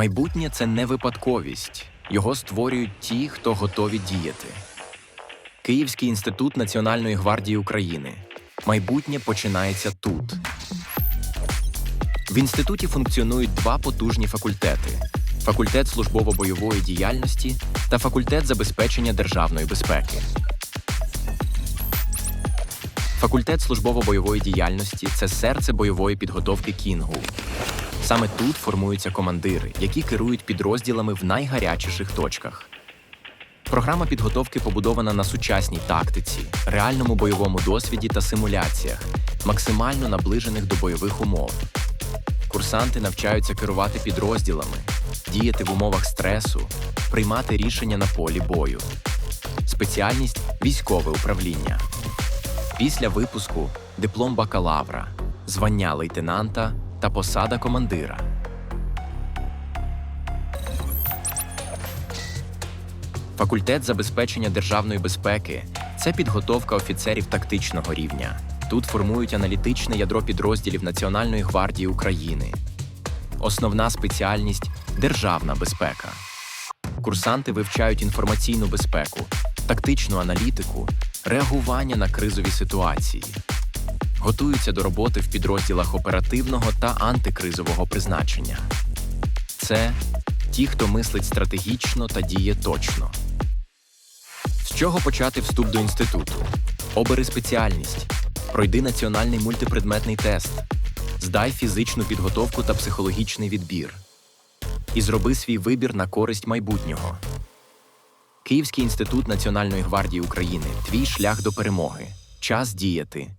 Майбутнє це не випадковість. Його створюють ті, хто готові діяти. Київський інститут Національної гвардії України. Майбутнє починається тут. В інституті функціонують два потужні факультети: факультет службово-бойової діяльності та факультет забезпечення державної безпеки. Факультет службово-бойової діяльності це серце бойової підготовки Кінгу. Саме тут формуються командири, які керують підрозділами в найгарячіших точках. Програма підготовки побудована на сучасній тактиці, реальному бойовому досвіді та симуляціях, максимально наближених до бойових умов. Курсанти навчаються керувати підрозділами, діяти в умовах стресу, приймати рішення на полі бою. Спеціальність військове управління. Після випуску диплом бакалавра, звання лейтенанта та посада командира. Факультет забезпечення державної безпеки це підготовка офіцерів тактичного рівня. Тут формують аналітичне ядро підрозділів Національної гвардії України. Основна спеціальність державна безпека. Курсанти вивчають інформаційну безпеку, тактичну аналітику, реагування на кризові ситуації. Готуються до роботи в підрозділах оперативного та антикризового призначення. Це ті, хто мислить стратегічно та діє точно. З чого почати вступ до інституту? Обери спеціальність, пройди національний мультипредметний тест, здай фізичну підготовку та психологічний відбір і зроби свій вибір на користь майбутнього. Київський інститут Національної гвардії України. Твій шлях до перемоги. Час діяти.